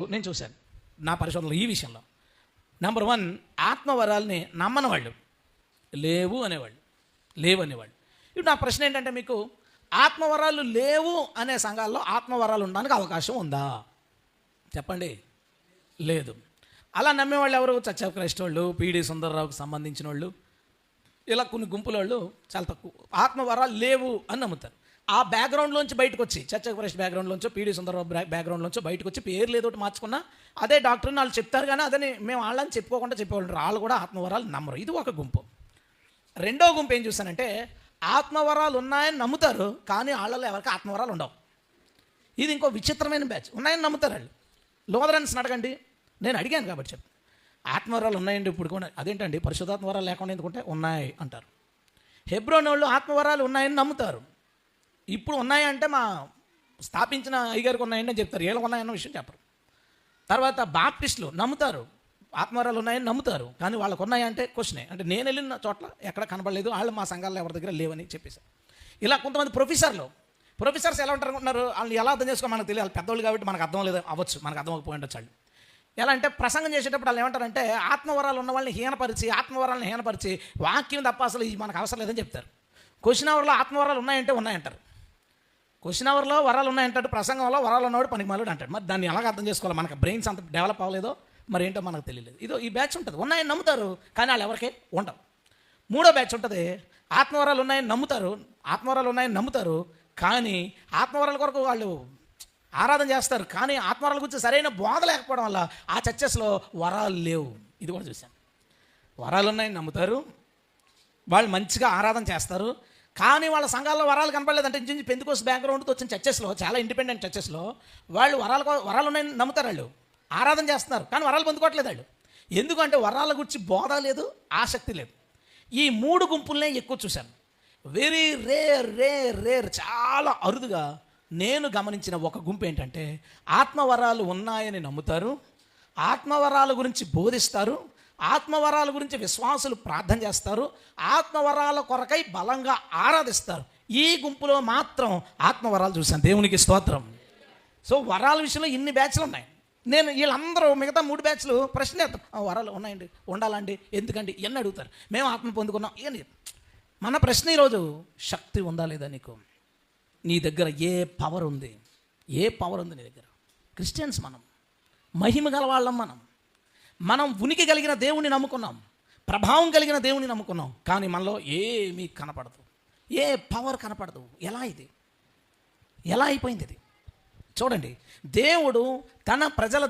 నేను చూశాను. నా పరిశోధనలో ఈ విషయంలో. నెంబర్ వన్ ఆత్మవరాల్ని నమ్మని వాళ్ళు లేవు అనేవాళ్ళు. లేవు అనేవాళ్ళు. ఇప్పుడు నా ప్రశ్న ఏంటంటే మీకు ఆత్మవరాలు లేవు అనే సంఘాల్లో ఆత్మవరాలు ఉండడానికి అవకాశం ఉందా? చెప్పండి. లేదు. అలా నమ్మేవాళ్ళు ఎవరు? చచ్చా క్రైస్ట్ వాళ్ళు పీడి సుందరరావుకి సంబంధించిన వాళ్ళు ఇలా కొన్ని గుంపుల వాళ్ళు చాలా తక్కువ. ఆత్మవరాలు లేవు అని నమ్ముతారు. ఆ బ్యాక్గ్రౌండ్లోంచి బయటకు వచ్చి చర్చ ఫ్రెష్ బ్యాక్గ్రౌండ్లోంచో పీడి సుందరరావు బ్యా- బ్యాక్గ్రౌండ్లోంచో బయటకు వచ్చి పేరు లేదోటి మార్చుకున్నా అదే డాక్టర్ని వాళ్ళు చెప్తారు కానీ అదని మేము వాళ్ళని చెప్పుకోకుండా చెప్పేవాళ్ళు. వాళ్ళు కూడా ఆత్మవరాలు నమ్మరు. ఇది ఒక గుంపు. రెండో గుంపు ఏం చూస్తానంటే ఆత్మవరాలు ఉన్నాయని నమ్ముతారు కానీ వాళ్ళలో ఎవరికి ఆత్మవరాలు ఉండవు. ఇది ఇంకో విచిత్రమైన బ్యాచ్. ఉన్నాయని నమ్ముతారు వాళ్ళు. లోదరన్స్ అడగండి. నేను అడిగాను కాబట్టి చెప్పు. ఆత్మవరాలు ఉన్నాయండి ఇప్పుడు కూడా. అదేంటండి? పరిశుధాత్మవరాలు లేకుండా ఎందుకుంటే ఉన్నాయి అంటారు. హెబ్రోన్ వాళ్ళు ఆత్మవరాలు ఉన్నాయని నమ్ముతారు. ఇప్పుడు ఉన్నాయంటే మా స్థాపించిన అయ్యగారికి ఉన్నాయండి అని చెప్తారు. ఏళ్ళు ఉన్నాయన్న విషయం చెప్పరు. తర్వాత బాప్టిస్టులు నమ్ముతారు. ఆత్మవరాలు ఉన్నాయని నమ్ముతారు. కానీ వాళ్ళకు ఉన్నాయంటే క్వశ్చనే. అంటే నేను వెళ్ళిన చోట్ల ఎక్కడ కనబడలేదు. వాళ్ళు మా సంఘాల్లో ఎవరి దగ్గర లేవని చెప్పేశారు ఇలా కొంతమంది ప్రొఫెసర్లు ప్రొఫెసర్స్ ఎలా ఉంటారు అనుకుంటున్నారు వాళ్ళని ఎలా అర్థం చేసుకో మనకు తెలియాలి. పెద్దవాళ్ళు కాబట్టి మనకు అర్థం లేదు అవ్వచ్చు. మనకు అర్థం అవ్వకపోయి ఉండొచ్చు వాళ్ళు. ఎలా అంటే ప్రసంగం చేసేటప్పుడు వాళ్ళు ఏమంటారంటే ఆత్మవరాలు ఉన్న వాళ్ళని హీనపరిచి ఆత్మవరాలను హీనపరిచి వాక్యం తప్ప అసలు ఇది మనకు అవసరం లేదని చెప్తారు. క్వశ్చన్ అవర్లో ఆత్మవరాలు ఉన్నాయంటే ఉన్నాయంటారు. క్వశ్చన్ అవర్లో వరాలు ఉన్నాయంటాడు ప్రసంగంలో వరాలు ఉన్నవాడు పనికి మాలాడు అంటాడు. మరి దాన్ని ఎలాగ అర్థం చేసుకోవాలి? మనకు బ్రెయిన్స్ అంత డెవలప్ అవ్వలేదో మరి ఏంటో మనకు తెలియలేదు. ఇదో ఈ బ్యాచ్ ఉంటుంది. ఉన్నాయని నమ్ముతారు కానీ వాళ్ళు ఎవరికే ఉండవు. మూడో బ్యాచ్ ఉంటుంది ఆత్మవరాలు ఉన్నాయని నమ్ముతారు ఆత్మవరాలు ఉన్నాయని నమ్ముతారు కానీ ఆత్మవరాల కొరకు వాళ్ళు ఆరాధన చేస్తారు కానీ ఆత్మవరాల గురించి సరైన బోధ లేకపోవడం వల్ల ఆ చర్చస్లో వరాలు లేవు. ఇది కూడా చూశాను. వరాలు ఉన్నాయని నమ్ముతారు వాళ్ళు మంచిగా ఆరాధన చేస్తారు కానీ వాళ్ళ సంఘాల్లో వరాలు కనపడలేదంటే ఇంచుమించు పెందుకోస్ బ్యాక్గ్రౌండ్తో వచ్చిన చర్చెస్లో చాలా ఇండిపెండెంట్ చర్చెస్లో వాళ్ళు వరాలు వరాలు ఉన్నాయని నమ్ముతారు వాళ్ళు. ఆరాధన చేస్తున్నారు కానీ వరాలు పొందుకోవట్లేదు వాళ్ళు. ఎందుకంటే వరాల గురించి బోధ లేదు ఆసక్తి లేదు. ఈ మూడు గుంపులనే ఎక్కువ చూశాను. వెరీ రేర్ రేర్ రేర్ చాలా అరుదుగా నేను గమనించిన ఒక గుంపు ఏంటంటే ఆత్మవరాలు ఉన్నాయని నమ్ముతారు ఆత్మవరాల గురించి బోధిస్తారు ఆత్మవరాల గురించి విశ్వాసులు ప్రార్థన చేస్తారు. ఆత్మవరాల కొరకై బలంగా ఆరాధిస్తారు. ఈ గుంపులో మాత్రం ఆత్మవరాలు చూశాను. దేవునికి స్తోత్రం. సో వరాల విషయంలో ఇన్ని బ్యాచ్లు ఉన్నాయి. నేను వీళ్ళందరూ మిగతా మూడు బ్యాచ్లు ప్రశ్న వేస్తారు. వరాలు ఉన్నాయండి. ఉండాలండి. ఎందుకండి? ఇవన్నీ అడుగుతారు. మేము ఆత్మ పొందుకున్నాం. ఏంటి మన ప్రశ్న ఈరోజు శక్తి ఉందా లేదా నీకు? నీ దగ్గర ఏ పవర్ ఉంది? ఏ పవర్ ఉంది నీ దగ్గర? క్రిస్టియన్స్ మనం. మహిమ గల వాళ్ళం మనం. మనం ఉనికి కలిగిన దేవుణ్ణి నమ్ముకున్నాం. ప్రభావం కలిగిన దేవుణ్ణి నమ్ముకున్నాం. కానీ మనలో ఏమీ కనపడదు. ఏ పవర్ కనపడదు. ఎలా ఇది? ఎలా అయిపోయింది ఇది? చూడండి. దేవుడు తన ప్రజల